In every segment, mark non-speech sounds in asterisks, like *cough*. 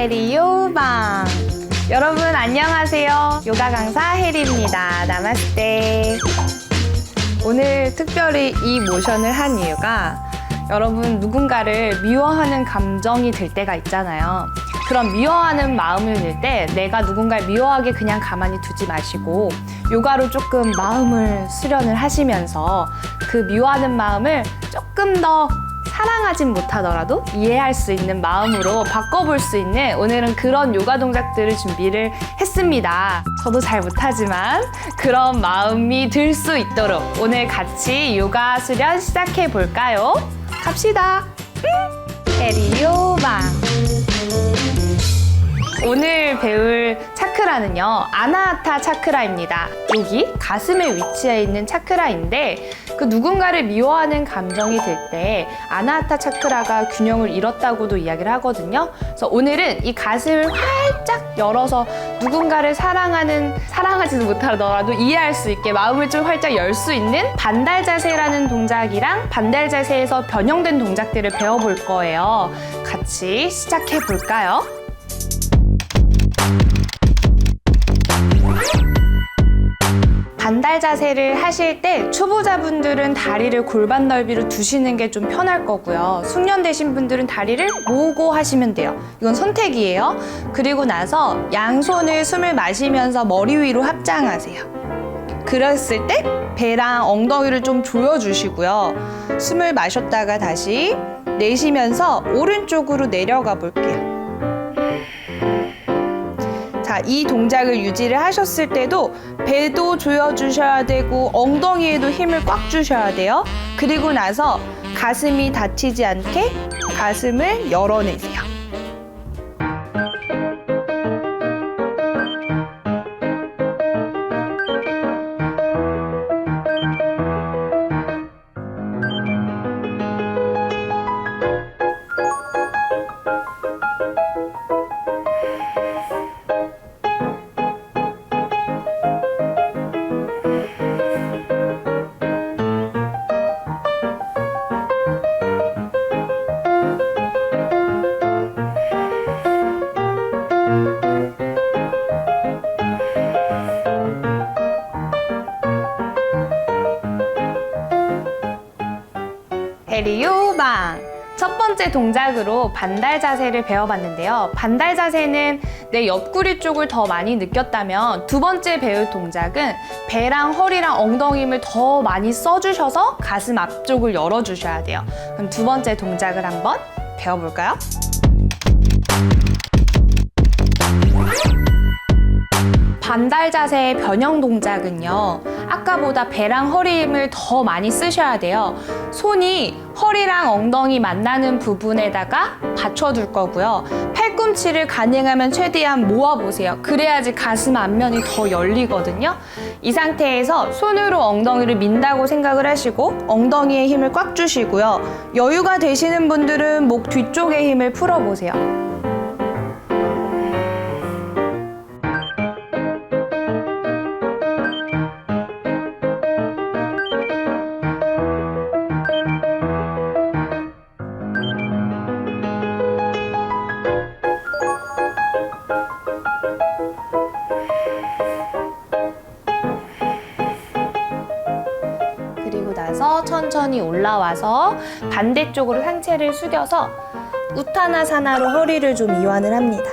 해리 요방 여러분 안녕하세요. 요가 강사 해리입니다. 나마스테. 오늘 특별히 이 모션을 한 이유가 여러분 누군가를 미워하는 감정이 들 때가 있잖아요. 그런 미워하는 마음을 들 때 내가 누군가를 미워하게 그냥 가만히 두지 마시고 요가로 조금 마음을 수련을 하시면서 그 미워하는 마음을 조금 더 사랑하진 못하더라도 이해할 수 있는 마음으로 바꿔볼 수 있는 오늘은 그런 요가 동작들을 준비를 했습니다. 저도 잘 못하지만 그런 마음이 들 수 있도록 오늘 같이 요가 수련 시작해 볼까요? 갑시다. 에리요방. 오늘 배울 차크라는요, 아나하타 차크라입니다. 여기 가슴에 위치해 있는 차크라인데, 그 누군가를 미워하는 감정이 들 때, 아나하타 차크라가 균형을 잃었다고도 이야기를 하거든요. 그래서 오늘은 이 가슴을 활짝 열어서 누군가를 사랑하는, 사랑하지도 못하더라도 이해할 수 있게 마음을 좀 활짝 열 수 있는 반달 자세라는 동작이랑 반달 자세에서 변형된 동작들을 배워볼 거예요. 같이 시작해 볼까요? 자세를 하실 때 초보자분들은 다리를 골반 넓이로 두시는 게 좀 편할 거고요. 숙련되신 분들은 다리를 모으고 하시면 돼요. 이건 선택이에요. 그리고 나서 양손을 숨을 마시면서 머리 위로 합장하세요. 그랬을 때 배랑 엉덩이를 좀 조여주시고요. 숨을 마셨다가 다시 내쉬면서 오른쪽으로 내려가 볼게요. 자, 이 동작을 유지를 하셨을 때도 배도 조여주셔야 되고 엉덩이에도 힘을 꽉 주셔야 돼요. 그리고 나서 가슴이 다치지 않게 가슴을 열어내세요. 해리요방 첫 번째 동작으로 반달 자세를 배워봤는데요. 반달 자세는 내 옆구리 쪽을 더 많이 느꼈다면 두 번째 배울 동작은 배랑 허리랑 엉덩이 힘을 더 많이 써주셔서 가슴 앞쪽을 열어주셔야 돼요. 그럼 두 번째 동작을 한번 배워볼까요? 반달 자세의 변형 동작은요. 아까보다 배랑 허리 힘을 더 많이 쓰셔야 돼요. 손이 허리랑 엉덩이 만나는 부분에다가 받쳐둘 거고요. 팔꿈치를 가능하면 최대한 모아보세요. 그래야지 가슴 앞면이 더 열리거든요. 이 상태에서 손으로 엉덩이를 민다고 생각을 하시고 엉덩이에 힘을 꽉 주시고요. 여유가 되시는 분들은 목 뒤쪽에 힘을 풀어보세요. 나서 천천히 올라와서 반대쪽으로 상체를 숙여서 우타나사나로 허리를 좀 이완을 합니다.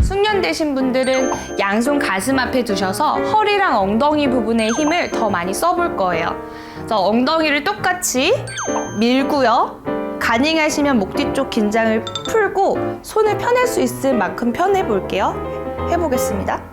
숙련되신 분들은 양손 가슴 앞에 두셔서 허리랑 엉덩이 부분에 힘을 더 많이 써볼 거예요. 그래서 엉덩이를 똑같이 밀고요. 가능하시면 목 뒤쪽 긴장을 풀고 손을 펴낼 수 있을 만큼 펴내 볼게요. 해보겠습니다.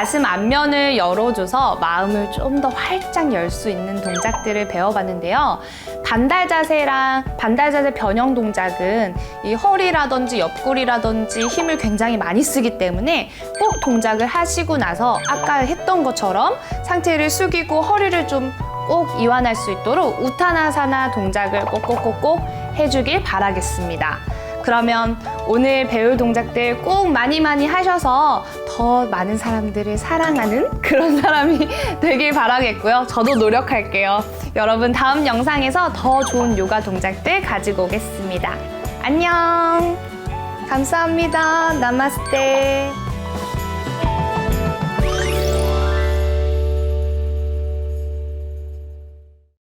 가슴 앞면을 열어줘서 마음을 좀 더 활짝 열 수 있는 동작들을 배워봤는데요. 반달 자세랑 반달 자세 변형 동작은 이 허리라든지 옆구리라든지 힘을 굉장히 많이 쓰기 때문에 꼭 동작을 하시고 나서 아까 했던 것처럼 상체를 숙이고 허리를 좀 꼭 이완할 수 있도록 우타나사나 동작을 꼭꼭꼭꼭 해주길 바라겠습니다. 그러면 오늘 배울 동작들 꼭 많이 많이 하셔서 더 많은 사람들을 사랑하는 *laughs* 그런 사람이 *laughs* 되길 바라겠고요. 저도 노력할게요. 여러분 다음 영상에서 더 좋은 요가 동작들 가지고 오겠습니다. 안녕. 감사합니다. 나마스테.